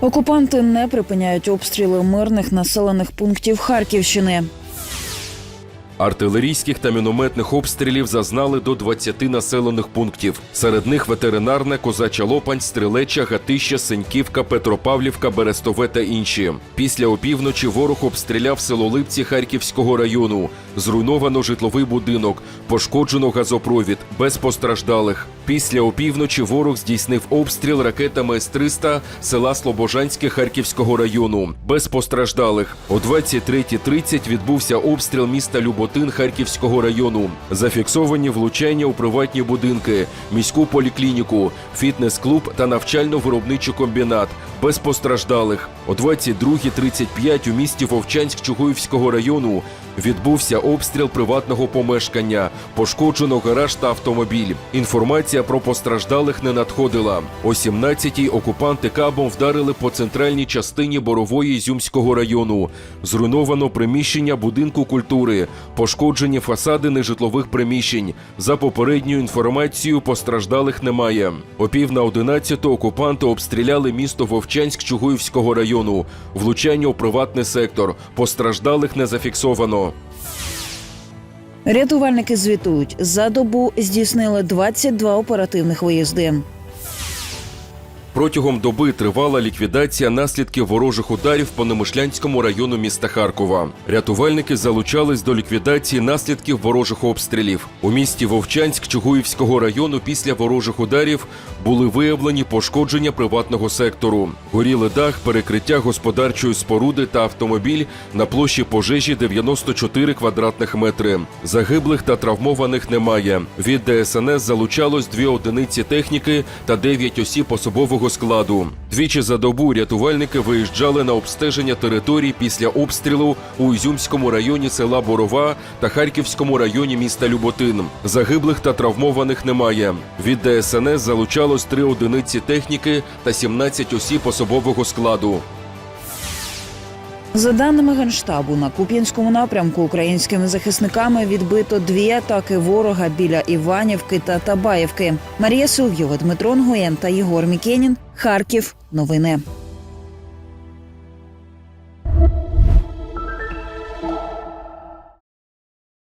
Окупанти не припиняють обстріли мирних населених пунктів Харківщини. Артилерійських та мінометних обстрілів зазнали до 20 населених пунктів. Серед них ветеринарне, Козача Лопань, Стрелеча, Гатища, Сеньківка, Петропавлівка, Берестове та інші. Після опівночі ворог обстріляв село Липці Харківського району. Зруйновано житловий будинок, пошкоджено газопровід, без постраждалих. Після опівночі ворог здійснив обстріл ракетами С-300 села Слобожанське Харківського району. Без постраждалих. О 23.30 відбувся обстріл міста Люботин Харківського району. Зафіксовані влучання у приватні будинки, міську поліклініку, фітнес-клуб та навчально-виробничий комбінат. Без постраждалих. О 22.35 у місті Вовчанськ Чугуївського району відбувся обстріл приватного помешкання. Пошкоджено гараж та автомобіль. Інформація про постраждалих не надходила. О 17-й окупанти кабом вдарили по центральній частині Борової Ізюмського району. Зруйновано приміщення будинку культури, пошкоджені фасади нежитлових приміщень. За попередньою інформацією, постраждалих немає. О пів на 11 окупанти обстріляли місто Вовчанськ Чугуївського району. Влучання у приватний сектор. Постраждалих не зафіксовано. Рятувальники звітують, за добу здійснили 22 оперативних виїзди. Протягом доби тривала ліквідація наслідків ворожих ударів по Немишлянському району міста Харкова. Рятувальники залучались до ліквідації наслідків ворожих обстрілів. У місті Вовчанськ Чугуївського району після ворожих ударів були виявлені пошкодження приватного сектору. Горіли дах, перекриття господарчої споруди та автомобіль на площі пожежі 94 квадратних метри. Загиблих та травмованих немає. Від ДСНС залучалось дві одиниці техніки та 9 осіб особового складу. Двічі за добу рятувальники виїжджали на обстеження територій після обстрілу у Ізюмському районі села Борова та Харківському районі міста Люботин. Загиблих та травмованих немає. Від ДСНС залучалось три одиниці техніки та 17 осіб особового складу. За даними генштабу, на Куп'янському напрямку українськими захисниками відбито дві атаки ворога біля Іванівки та Табаєвки. Марія Силвйова, Дмитро Нгоєн та Єгор Мікенін. Харків. Новини.